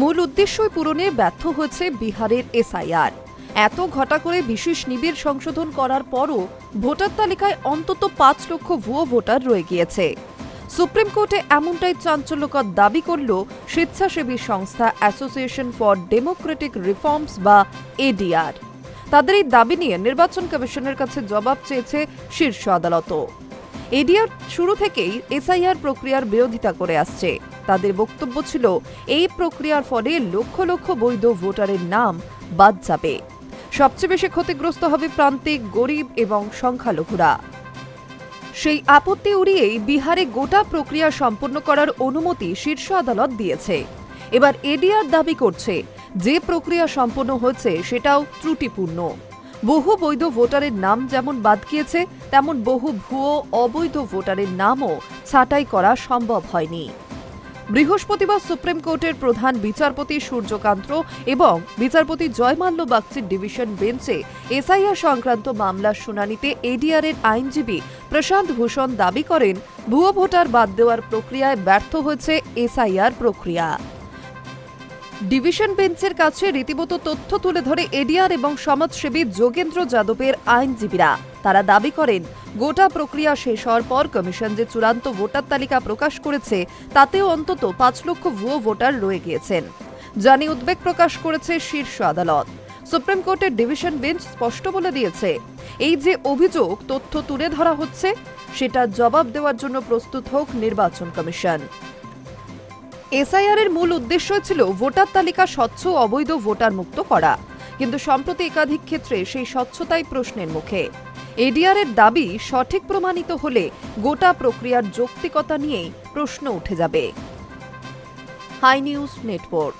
মূল উদ্দেশ্যই পূরণে ব্যর্থ হয়েছে বিহারের এসআইআর। এত ঘটা করে বিশেষ নিবিড় সংশোধন করার পরও ভোটার তালিকায় অন্তত পাঁচ লক্ষ ভুয়ো ভোটার রয়ে গিয়েছে। সুপ্রিম কোর্টে এমনটাই চাঞ্চল্যকর দাবি করল স্বেচ্ছাসেবী সংস্থা অ্যাসোসিয়েশন ফর ডেমোক্রেটিক রিফর্মস বা এডিআর। তাদের এই দাবি নিয়ে নির্বাচন কমিশনের কাছে জবাব চেয়েছে শীর্ষ আদালতও এডিআর শুরু থেকেই এসআইআর প্রক্রিয়ার বিরোধিতা করে আসছে। তাদের বক্তব্য ছিল, এই প্রক্রিয়ার ফলে লক্ষ লক্ষ বৈধ ভোটারের নাম বাদ যাবে। সবচেয়ে বেশি ক্ষতিগ্রস্ত হবে প্রান্তিক, গরিব এবং সংখ্যালঘুরা। সেই আপত্তি উড়িয়েই বিহারে গোটা প্রক্রিয়া সম্পন্ন করার অনুমতি শীর্ষ আদালত দিয়েছে। এবার এডিআর দাবি করছে, যে প্রক্রিয়া সম্পন্ন হয়েছে সেটাও ত্রুটিপূর্ণ। বহু বৈধ ভোটারের নাম যেমন বাদ গিয়েছে, তেমন বহু ভুয়ো অবৈধ ভোটারের নামও ছাঁটাই করা সম্ভব হয়নি। বৃহস্পতিবার সুপ্রিম কোর্টের প্রধান বিচারপতি সূর্যকান্ত এবং বিচারপতি জয়মাল্য বাগচির ডিভিশন বেঞ্চে এসআইআর সংক্রান্ত মামলার শুনানিতে এডিআর এর আইনজীবী প্রশান্ত ভূষণ দাবি করেন, ভুয়ো ভোটার বাদ দেওয়ার প্রক্রিয়ায় ব্যর্থ হয়েছে এসআইআর প্রক্রিয়া। ডিভিশন বেঞ্চের কাছে রীতিমতো তথ্য তুলে ধরে এডিআর এবং সমাজসেবী যোগেন্দ্র যাদবের আইনজীবীরা। তারা দাবি করেন, গোটা প্রক্রিয়া শেষ হওয়ার পর কমিশন যে চূড়ান্ত ভোটার তালিকা প্রকাশ করেছে, তাতেও অন্তত পাঁচ লক্ষ ভুয়ো ভোটার রয়ে গিয়েছেন। জানি উদ্বেগ প্রকাশ করেছে শীর্ষ আদালত। সুপ্রিম কোর্টের ডিভিশন বেঞ্চ স্পষ্ট বলে দিয়েছে, এই যে অভিযোগ তথ্য তুলে ধরা হচ্ছে সেটা জবাব দেওয়ার জন্য প্রস্তুত হোক নির্বাচন কমিশন। এসআইআর এর মূল উদ্দেশ্য ছিল ভোটার তালিকা স্বচ্ছ, অবৈধ ভোটার মুক্ত করা। কিন্তু সম্প্রতি একাধিক ক্ষেত্রে সেই স্বচ্ছতাই প্রশ্নের মুখে। এডিআর এর দাবি সঠিক প্রমাণিত হলে গোটা প্রক্রিয়ার যৌক্তিকতা নিয়েই প্রশ্ন উঠে যাবে। Hi news network.